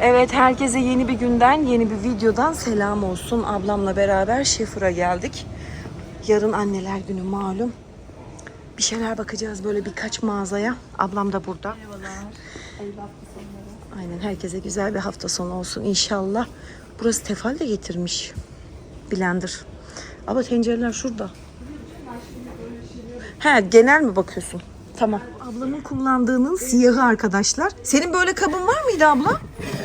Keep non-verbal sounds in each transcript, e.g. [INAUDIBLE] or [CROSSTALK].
Evet herkese yeni bir günden, yeni bir videodan selam olsun. Ablamla beraber Şefur'a geldik. Yarın anneler günü malum. Bir şeyler bakacağız böyle birkaç mağazaya. Ablam da burada. Aynen herkese güzel bir hafta sonu olsun inşallah. Burası tefal de getirmiş. Blender. Ama tencereler şurada. He genel mi bakıyorsun? Tamam. Ablamın kullandığının siyahı arkadaşlar. Senin böyle kabın var mıydı abla?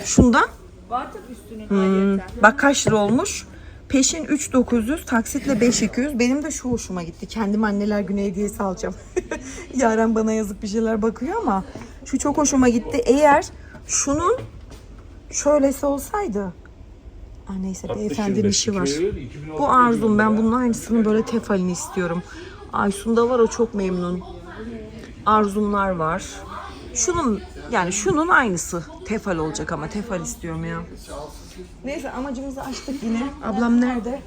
Şundan. Var tabii üstünün Hmm, Bak kaç lira olmuş? Peşin 3900, taksitle 5200. Benim de şu hoşuma gitti. Kendim anneler günü hediyesi alacağım. [LAUGHS] Yaren bana yazık bir şeyler bakıyor ama şu çok hoşuma gitti. Eğer şunun şöylesi olsaydı. Aa, neyse beyefendinin işi var. Bu arzum. Ben bunun aynısının böyle tefalini istiyorum. Aysun'da var o çok memnun. Arzumlar var. Şunun yani şunun aynısı tefal olacak ama tefal istiyorum ya. Neyse amacımızı açtık yine. Ablam nerede?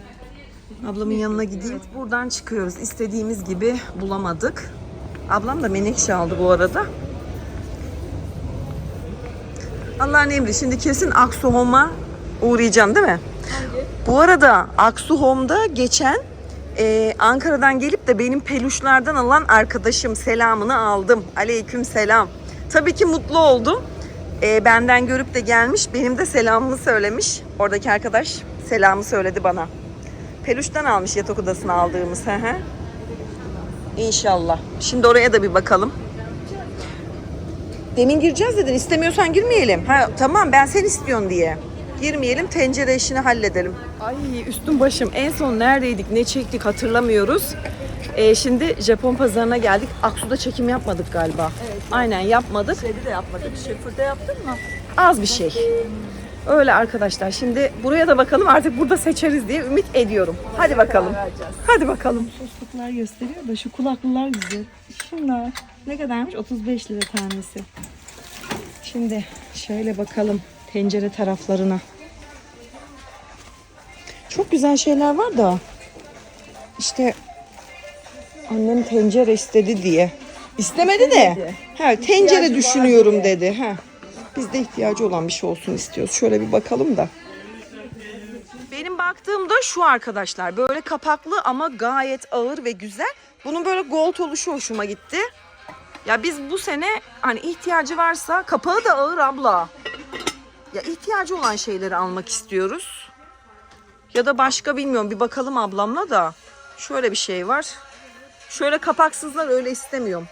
Ablamın yanına gideyim. Buradan çıkıyoruz. İstediğimiz gibi bulamadık. Ablam da menekşe aldı bu arada. Allah'ın emri. Şimdi kesin Aksu Home'a uğrayacağım değil mi? Bu arada Aksu Home'da geçen e, Ankara'dan gelip de benim peluşlardan alan arkadaşım selamını aldım. Aleyküm selam. Tabii ki mutlu oldum. E, benden görüp de gelmiş. Benim de selamımı söylemiş. Oradaki arkadaş selamı söyledi bana. Peluştan almış yatak odasına aldığımız. İnşallah. Şimdi oraya da bir bakalım. Demin gireceğiz dedin. İstemiyorsan girmeyelim. Ha tamam ben sen istiyorsun diye. Girmeyelim tencere işini halledelim. Ay üstüm başım. En son neredeydik ne çektik hatırlamıyoruz. Ee, şimdi Japon pazarına geldik. Aksu'da çekim yapmadık galiba. Aynen yapmadık. Şeyde de yapmadık. Şefirde yaptın mı? Az bir şey. Öyle arkadaşlar. Şimdi buraya da bakalım artık burada seçeriz diye ümit ediyorum. Hadi bakalım. Hadi bakalım. Sostuklar gösteriyor da şu kulaklılar güzel. Şunlar ne kadarmış? 35 lira tanesi. Şimdi şöyle bakalım tencere taraflarına. Çok güzel şeyler var da işte annem tencere istedi diye. İstemedi de. Ha, tencere düşünüyorum dedi. Ha. Bizde ihtiyacı olan bir şey olsun istiyoruz. Şöyle bir bakalım da. Benim baktığımda şu arkadaşlar. Böyle kapaklı ama gayet ağır ve güzel. Bunun böyle gold oluşu hoşuma gitti. Ya biz bu sene hani ihtiyacı varsa kapağı da ağır abla. Ya ihtiyacı olan şeyleri almak istiyoruz. Ya da başka bilmiyorum bir bakalım ablamla da. Şöyle bir şey var. Şöyle kapaksızlar öyle istemiyorum.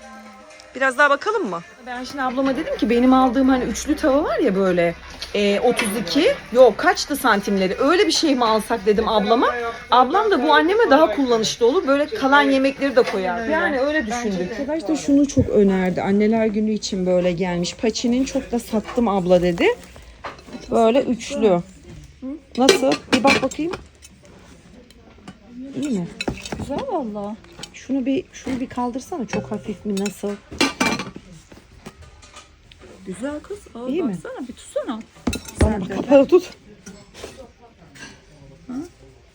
Biraz daha bakalım mı? Ben şimdi ablama dedim ki benim aldığım hani üçlü tava var ya böyle e, 32 yok kaçtı santimleri öyle bir şey mi alsak dedim ablama. Ablam da bu anneme daha kullanışlı olur böyle kalan yemekleri de koyar. Yani öyle düşündük. Arkadaş da şunu çok önerdi. Anneler günü için böyle gelmiş. Paçinin çok da sattım abla dedi. Böyle üçlü. Nasıl? Bir bak bakayım. İyi mi? Güzel valla. Şunu bir şunu bir kaldırsana çok hafif mi nasıl? Güzel kız. Aa, İyi mi? baksana bir tutsana. Bana bak kapağı tut.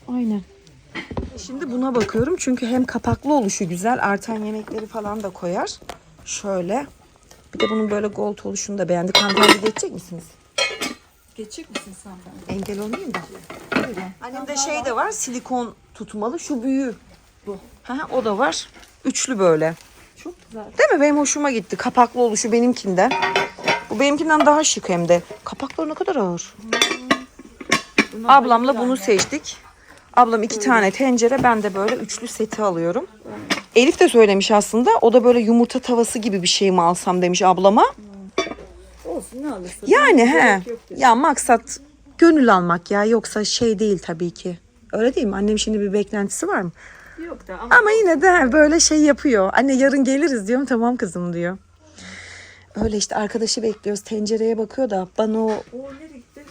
Aynen. Şimdi buna bakıyorum çünkü hem kapaklı oluşu güzel artan yemekleri falan da koyar. Şöyle. Bir de bunun böyle gold oluşunu da beğendik. Hanımefendi geçecek misiniz? Geçecek misin sen ben? Engel olmayayım da. Annemde şey de var silikon tutmalı şu büyüğü. Bu. Ha, o da var. Üçlü böyle. Çok güzel. Değil mi? Benim hoşuma gitti. Kapaklı oluşu benimkinden. Bu benimkinden daha şık hem de. Kapakları ne kadar ağır. Bunlar Ablamla bunu seçtik. Ablam iki tane tencere, ben de böyle üçlü seti alıyorum. Elif de söylemiş aslında. O da böyle yumurta tavası gibi bir şey mi alsam demiş ablama. Olsun ne alırsın. Yani he. Ya maksat gönül almak ya. Yoksa şey değil tabii ki. Öyle değil mi? Annem şimdi bir beklentisi var mı? Yok da ama Ama yine de böyle şey yapıyor. Anne yarın geliriz diyorum. Tamam kızım diyor. Öyle işte arkadaşı bekliyoruz. Tencereye bakıyor da bana o o nereye gitti?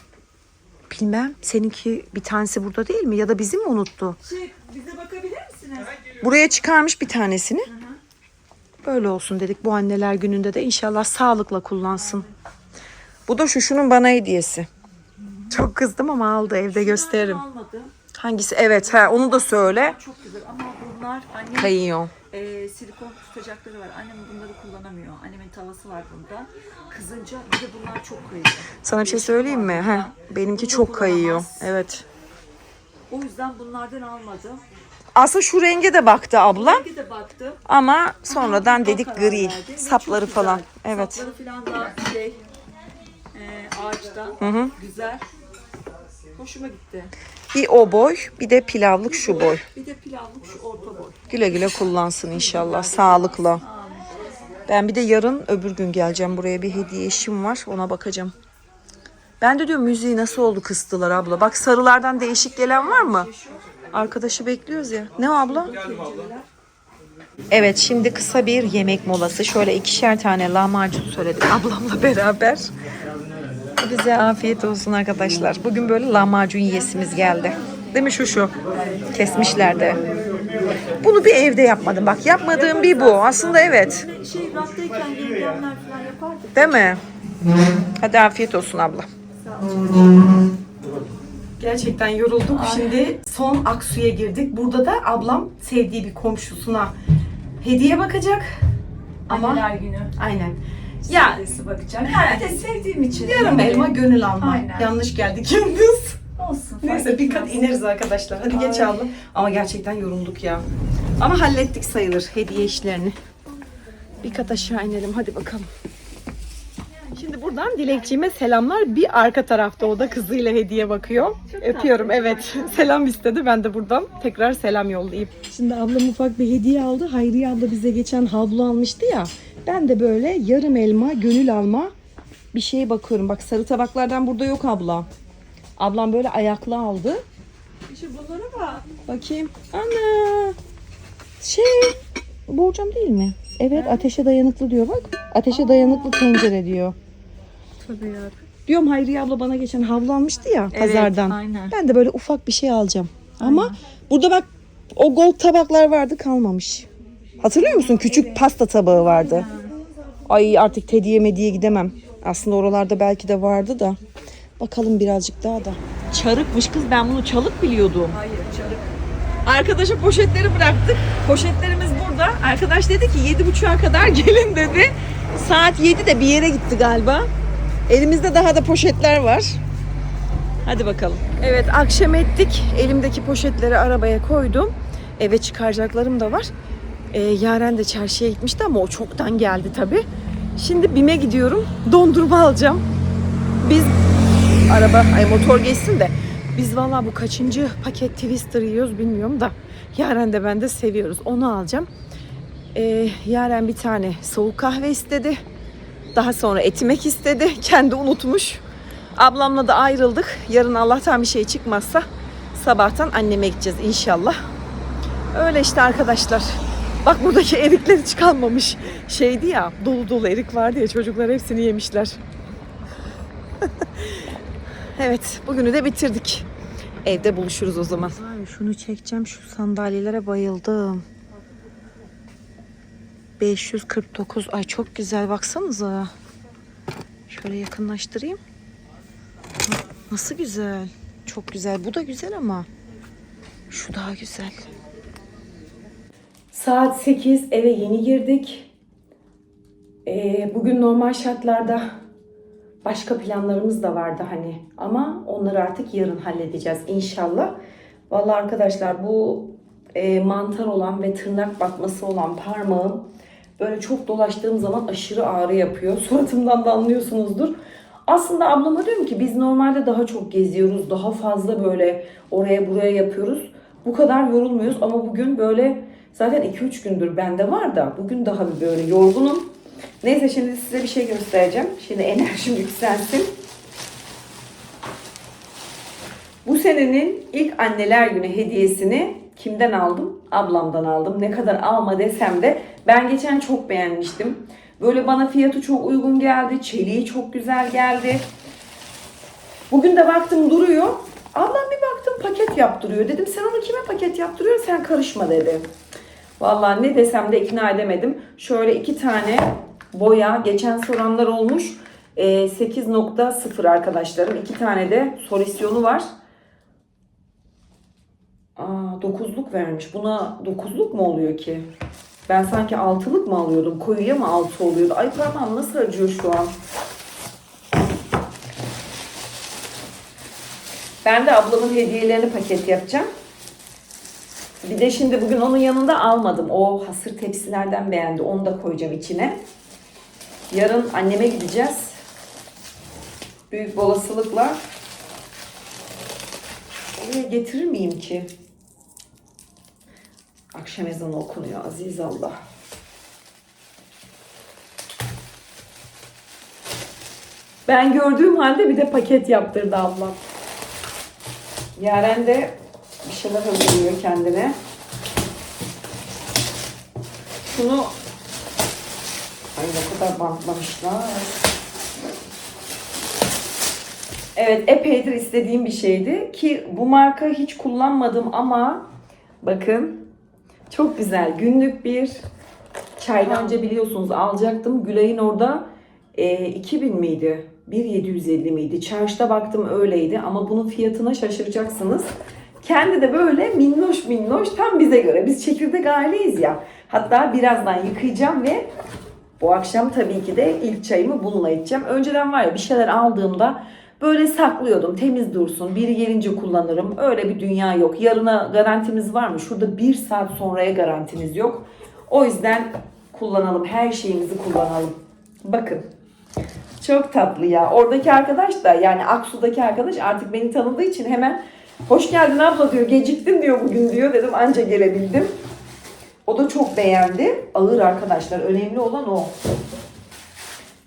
bilmem seninki bir tanesi burada değil mi? Ya da bizi mi unuttu? Şey bize bakabilir misiniz? Buraya çıkarmış bir tanesini. Böyle olsun dedik bu anneler gününde de inşallah sağlıkla kullansın. Bu da şu şunun bana hediyesi. Çok kızdım ama aldı evde gösteririm. Almadım. Hangisi? Evet ha onu da söyle. Çok güzel ama bunlar anne Kayıyor. e, silikon tutacakları var. Annem bunları kullanamıyor. Annemin tavası var bunda. Kızınca bir de bunlar çok kayıyor. Sana bir şey söyleyeyim mi? Heh, benimki çok kayıyor. Evet. O yüzden bunlardan almadım. Aslında şu renge de baktı ablam Bir de baktım. ama sonradan Ama dedik karar gri. verdi ve Sapları çok falan. güzel. Evet. Sapları falan da şey ağaçtan. hı. Güzel. Hoşuma gitti. Bir o boy, bir de pilavlık şu boy. Bir de pilavlık şu orta boy. Güle güle kullansın inşallah. Sağlıkla. Ben bir de yarın öbür gün geleceğim buraya bir hediye işim var. Ona bakacağım. Ben de diyorum müziği nasıl oldu kıstılar abla. Bak sarılardan değişik gelen var mı? Arkadaşı bekliyoruz ya. Ne o abla? Evet şimdi kısa bir yemek molası. Şöyle ikişer tane lahmacun söyledik ablamla beraber. Bize afiyet olsun arkadaşlar. Bugün böyle lahmacun yiyesimiz geldi. Değil mi şu şu? Kesmişler de. Bunu bir evde yapmadım. Bak yapmadığım bir bu. Aslında evet. Şey raftayken yengemler falan yapardık. Değil mi? Hadi afiyet olsun abla. Gerçekten yorulduk. Şimdi son Aksu'ya girdik. Burada da ablam sevdiği bir komşusuna hediye bakacak. Ama Anneler günü. aynen. Ya Adresi bakacak. Ben de sevdiğim için. yarım elma gönül alma. Aynen. Yanlış geldik yalnız. Olsun. Neyse bir kat ineriz arkadaşlar. Hadi geç Ay. abla. Ama gerçekten yorulduk ya. Ama hallettik sayılır hediye işlerini. Bir kat aşağı inelim hadi bakalım. Şimdi buradan Dilekçiğime selamlar. Bir arka tarafta o da kızıyla hediye bakıyor. Öpüyorum evet. [LAUGHS] Selam istedi. Ben de buradan tekrar selam yollayayım. Şimdi ablam ufak bir hediye aldı. Hayriye abla bize geçen havlu almıştı ya. Ben de böyle yarım elma, gönül alma bir şeye bakıyorum. Bak sarı tabaklardan burada yok abla. Ablam böyle ayaklı aldı. İşte bunlara bak. Bakayım. Ana. Şey. Borcam değil mi? Evet ateşe dayanıklı diyor bak. Ateşe dayanıklı tencere diyor. Tabii ya. Diyorum Hayriye abla bana geçen havlu almıştı ya pazardan. aynen. Ben de böyle ufak bir şey alacağım. Ama burada bak o gold tabaklar vardı kalmamış. Hatırlıyor musun? Küçük pasta tabağı vardı. Ay artık hediye mediye gidemem. Aslında oralarda belki de vardı da. Bakalım birazcık daha da. Çarıkmış kız ben bunu çalık biliyordum. Hayır çarık. Arkadaşa poşetleri bıraktık. Poşetlerimiz burada. Arkadaş dedi ki yedi buçuğa kadar [LAUGHS] gelin dedi. Saat 7'de bir yere gitti galiba. Elimizde daha da poşetler var. Hadi bakalım. Evet akşam ettik. Elimdeki poşetleri arabaya koydum. Eve çıkaracaklarım da var. Ee, Yaren de çarşıya gitmişti ama o çoktan geldi tabii. Şimdi BİM'e gidiyorum. Dondurma alacağım. Biz araba, ay motor geçsin de biz valla bu kaçıncı paket Twister yiyoruz bilmiyorum da Yaren de ben de seviyoruz. Onu alacağım. Ee, Yaren bir tane soğuk kahve istedi. Daha sonra etimek istedi. [LAUGHS] Kendi unutmuş. Ablamla da ayrıldık. Yarın Allah'tan bir şey çıkmazsa sabahtan anneme gideceğiz inşallah. Öyle işte arkadaşlar. Bak buradaki erikler hiç kalmamış. Şeydi ya dolu dolu erik vardı ya çocuklar hepsini yemişler. [LAUGHS] Evet, bugünü de bitirdik. Evde buluşuruz o zaman. Şunu çekeceğim. Şu sandalyelere bayıldım. 549. Ay çok güzel baksanıza. Şöyle yakınlaştırayım. Nasıl güzel. Çok güzel. Bu da güzel ama. Şu daha güzel. Saat 8 eve yeni girdik. Ee, bugün normal şartlarda başka planlarımız da vardı hani ama onları artık yarın halledeceğiz inşallah. Vallahi arkadaşlar bu e, mantar olan ve tırnak batması olan parmağım böyle çok dolaştığım zaman aşırı ağrı yapıyor. [LAUGHS] Suratımdan da anlıyorsunuzdur. Aslında ablama diyorum ki biz normalde daha çok geziyoruz. Daha fazla böyle oraya buraya yapıyoruz. Bu kadar yorulmuyoruz ama bugün böyle zaten 2-3 gündür bende var da bugün daha bir böyle yorgunum. Neyse şimdi size bir şey göstereceğim. Şimdi enerjim [LAUGHS] yükselsin. Bu senenin ilk anneler günü hediyesini kimden aldım? Ablamdan aldım. Ne kadar alma desem de ben geçen çok beğenmiştim. Böyle bana fiyatı çok uygun geldi. Çeliği çok güzel geldi. Bugün de baktım duruyor. Ablam bir baktım paket yaptırıyor. Dedim sen onu kime paket yaptırıyorsun sen karışma dedi. Vallahi ne desem de ikna edemedim. Şöyle iki tane boya geçen soranlar olmuş. Ee, 8.0 arkadaşlarım. iki tane de solüsyonu var. Aa, 9'luk vermiş. Buna 9'luk mu oluyor ki? Ben sanki altılık mı alıyordum? Koyuya mı altı oluyordu? Ay parmağım nasıl acıyor şu an? Ben de ablamın hediyelerini paket yapacağım. Bir de şimdi bugün onun yanında almadım. O hasır tepsilerden beğendi. Onu da koyacağım içine. Yarın anneme gideceğiz. Büyük olasılıkla. Oraya getirir miyim ki? Akşam ezanı okunuyor aziz Allah. Ben gördüğüm halde bir de paket yaptırdı ablam. Yaren de bir şeyler hazırlıyor kendine. Şunu Ay ne kadar bantlamışlar. Evet epeydir istediğim bir şeydi ki bu marka hiç kullanmadım ama bakın çok güzel günlük bir çaydan biliyorsunuz alacaktım. Gülay'ın orada e, 2000 miydi? 1750 miydi? Çarşıda baktım öyleydi ama bunun fiyatına şaşıracaksınız. Kendi de böyle minnoş minnoş tam bize göre. Biz çekirdek aileyiz ya. Hatta birazdan yıkayacağım ve bu akşam tabii ki de ilk çayımı bununla içeceğim. Önceden var ya bir şeyler aldığımda böyle saklıyordum. Temiz dursun. Biri gelince kullanırım. Öyle bir dünya yok. Yarına garantimiz var mı? Şurada bir saat sonraya garantimiz yok. O yüzden kullanalım. Her şeyimizi kullanalım. Bakın. Çok tatlı ya. Oradaki arkadaş da yani Aksu'daki arkadaş artık beni tanıdığı için hemen hoş geldin abla diyor. Geciktim diyor bugün diyor. Dedim anca gelebildim. O da çok beğendi. Ağır arkadaşlar. Önemli olan o.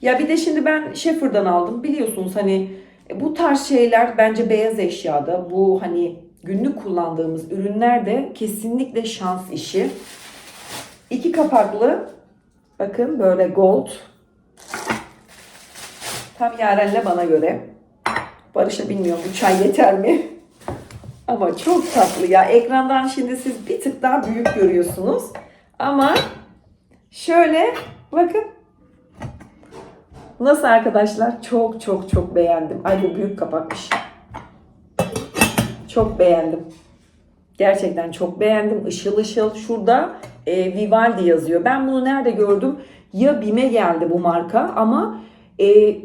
Ya bir de şimdi ben Schaefer'dan aldım. Biliyorsunuz hani e, bu tarz şeyler bence beyaz eşyada. Bu hani günlük kullandığımız ürünler de kesinlikle şans işi. İki kapaklı. Bakın böyle gold. Tam Yaren'le bana göre. Barış'a bilmiyorum bu çay yeter mi? Ama çok tatlı ya. Ekrandan şimdi siz bir tık daha büyük görüyorsunuz. Ama şöyle bakın. Nasıl arkadaşlar? Çok çok çok beğendim. Ay bu büyük kapakmış. Çok beğendim. Gerçekten çok beğendim. Işıl ışıl. Şurada e, Vivaldi yazıyor. Ben bunu nerede gördüm? Ya BİM'e geldi bu marka ama e,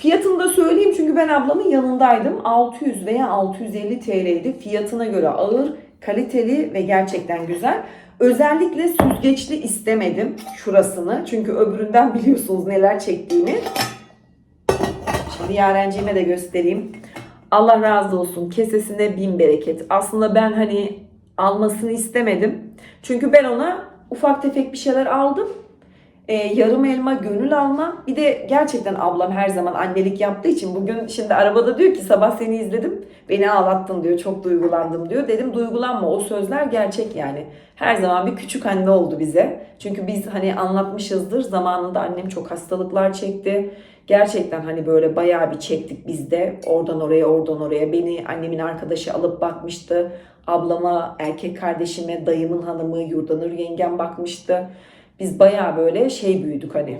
fiyatını da söyleyeyim çünkü ben ablamın yanındaydım. 600 veya 650 TL'ydi. Fiyatına göre ağır, kaliteli ve gerçekten güzel. Özellikle süzgeçli istemedim şurasını. Çünkü öbüründen [LAUGHS] biliyorsunuz neler çektiğini. Şimdi Yarenciğime de göstereyim. Allah razı olsun. Kesesine bin bereket. Aslında ben hani almasını istemedim. Çünkü ben ona ufak tefek bir şeyler aldım. Ee, yarım elma gönül alma. Bir de gerçekten ablam her zaman annelik yaptığı için bugün şimdi arabada diyor ki sabah seni izledim. Beni ağlattın diyor. Çok duygulandım diyor. Dedim duygulanma. O sözler gerçek yani. Her zaman bir küçük anne oldu bize. Çünkü biz hani anlatmışızdır. Zamanında annem çok hastalıklar çekti. Gerçekten hani böyle bayağı bir çektik biz de. Oradan oraya, oradan oraya. Beni annemin arkadaşı alıp bakmıştı. Ablama, erkek kardeşime, dayımın hanımı, Yurdanur yengem bakmıştı. Biz bayağı böyle şey büyüdük hani.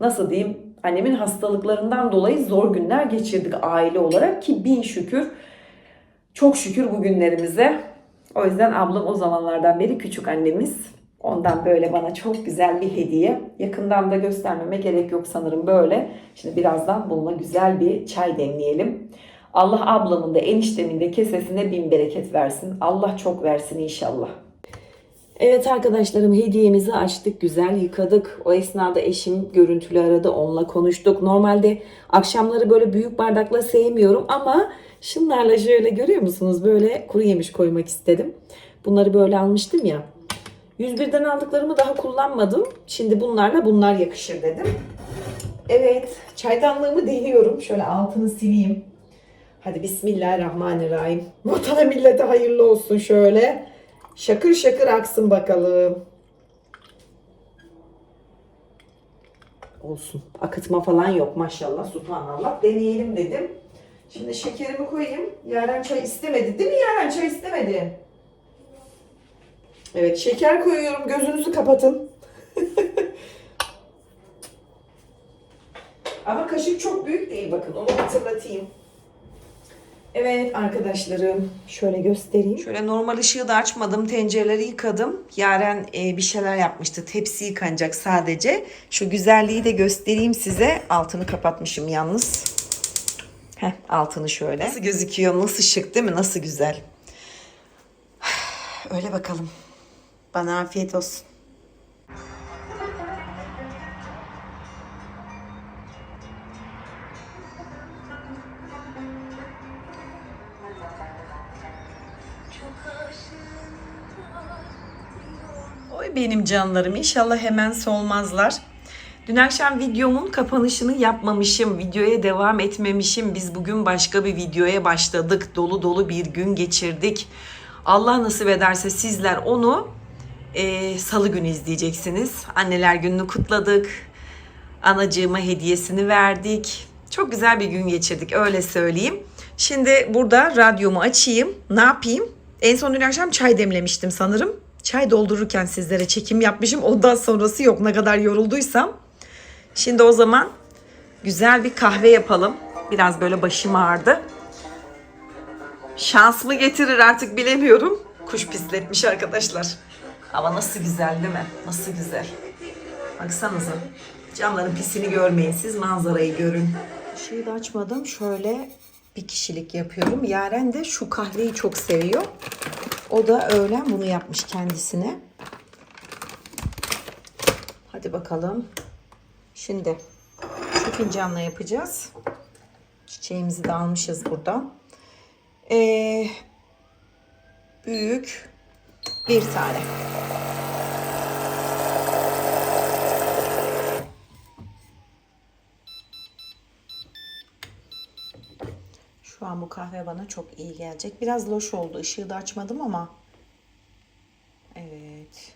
Nasıl diyeyim? Annemin hastalıklarından dolayı zor günler geçirdik aile olarak ki bin şükür çok şükür bugünlerimize. O yüzden ablam o zamanlardan beri küçük annemiz. Ondan böyle bana çok güzel bir hediye. Yakından da göstermeme gerek yok sanırım böyle. Şimdi birazdan bununla güzel bir çay demleyelim. Allah ablamın da eniştemin de kesesine bin bereket versin. Allah çok versin inşallah. Evet arkadaşlarım hediyemizi açtık güzel yıkadık. O esnada eşim görüntülü aradı onunla konuştuk. Normalde akşamları böyle büyük bardakla sevmiyorum ama şunlarla şöyle görüyor musunuz? Böyle kuru yemiş koymak istedim. Bunları böyle almıştım ya. 101'den aldıklarımı daha kullanmadım. Şimdi bunlarla bunlar yakışır dedim. Evet çaydanlığımı deniyorum. Şöyle altını sileyim. Hadi bismillahirrahmanirrahim. Vatana millete hayırlı olsun şöyle. Şakır şakır aksın bakalım. Olsun. Akıtma falan yok maşallah subhanallah. Deneyelim dedim. Şimdi şekerimi koyayım. Yaren çay istemedi değil mi Yaren çay istemedi? Evet şeker koyuyorum. Gözünüzü kapatın. [LAUGHS] Ama kaşık çok büyük değil bakın onu hatırlatayım. Evet arkadaşlarım şöyle göstereyim. Şöyle normal ışığı da açmadım. Tencereleri yıkadım. Yaren e, bir şeyler yapmıştı. Tepsi yıkanacak sadece. Şu güzelliği de göstereyim size. Altını kapatmışım yalnız. Heh, altını şöyle. Nasıl gözüküyor? Nasıl şık değil mi? Nasıl güzel. [SIGHS] Öyle bakalım. Bana afiyet olsun. Benim canlarım inşallah hemen solmazlar. Dün akşam videomun kapanışını yapmamışım. Videoya devam etmemişim. Biz bugün başka bir videoya başladık. Dolu dolu bir gün geçirdik. Allah nasip ederse sizler onu e, salı günü izleyeceksiniz. Anneler gününü kutladık. Anacığıma hediyesini verdik. Çok güzel bir gün geçirdik öyle söyleyeyim. Şimdi burada radyomu açayım. Ne yapayım? En son dün akşam çay demlemiştim sanırım. Çay doldururken sizlere çekim yapmışım. Ondan sonrası yok ne kadar yorulduysam. Şimdi o zaman güzel bir kahve yapalım. Biraz böyle başım ağrıdı. Şans mı getirir artık bilemiyorum. Kuş pisletmiş arkadaşlar. Ama nasıl güzel değil mi? Nasıl güzel. Baksanıza. Camların pisini görmeyin siz manzarayı görün. Işığı da açmadım. Şöyle bir kişilik yapıyorum. Yaren de şu kahveyi çok seviyor. O da öğlen bunu yapmış kendisine. Hadi bakalım. Şimdi şu fincanla yapacağız. Çiçeğimizi de almışız buradan. Ee, büyük bir tane. Şu an bu kahve bana çok iyi gelecek. Biraz loş oldu. Işığı da açmadım ama. Evet.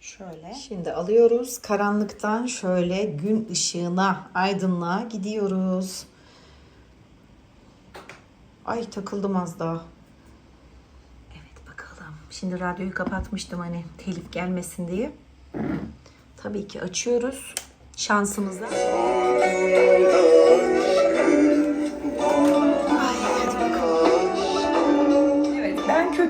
Şöyle. Şimdi alıyoruz. Karanlıktan şöyle gün ışığına, aydınlığa gidiyoruz. Ay takıldım az daha. Evet bakalım. Şimdi radyoyu kapatmıştım hani telif gelmesin diye. Tabii ki açıyoruz. Şansımıza.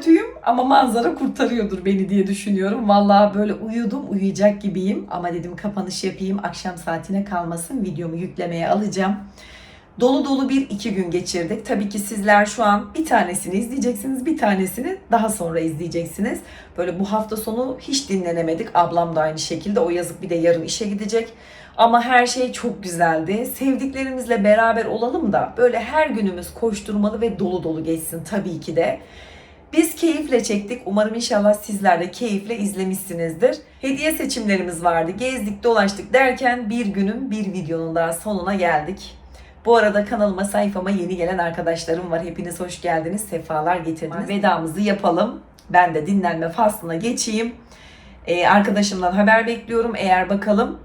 Kötüyüm ama manzara kurtarıyordur beni diye düşünüyorum. Vallahi böyle uyudum uyuyacak gibiyim ama dedim kapanış yapayım akşam saatine kalmasın videomu yüklemeye alacağım. Dolu dolu bir iki gün geçirdik. Tabii ki sizler şu an bir tanesini izleyeceksiniz, bir tanesini daha sonra izleyeceksiniz. Böyle bu hafta sonu hiç dinlenemedik. Ablam da aynı şekilde. O yazık bir de yarın işe gidecek. Ama her şey çok güzeldi. Sevdiklerimizle beraber olalım da böyle her günümüz koşturmalı ve dolu dolu geçsin tabii ki de. Biz keyifle çektik. Umarım inşallah sizler de keyifle izlemişsinizdir. Hediye seçimlerimiz vardı. Gezdik, dolaştık derken bir günün bir videonun daha sonuna geldik. Bu arada kanalıma, sayfama yeni gelen arkadaşlarım var. Hepiniz hoş geldiniz, sefalar getirdiniz. Vedamızı yapalım. Ben de dinlenme faslına geçeyim. Ee, arkadaşımdan haber bekliyorum. Eğer bakalım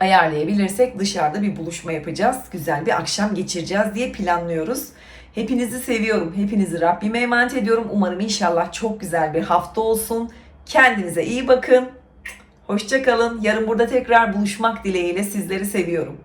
ayarlayabilirsek dışarıda bir buluşma yapacağız. Güzel bir akşam geçireceğiz diye planlıyoruz. Hepinizi seviyorum. Hepinizi Rabbime emanet ediyorum. Umarım inşallah çok güzel bir hafta olsun. Kendinize iyi bakın. Hoşçakalın. Yarın burada tekrar buluşmak dileğiyle sizleri seviyorum.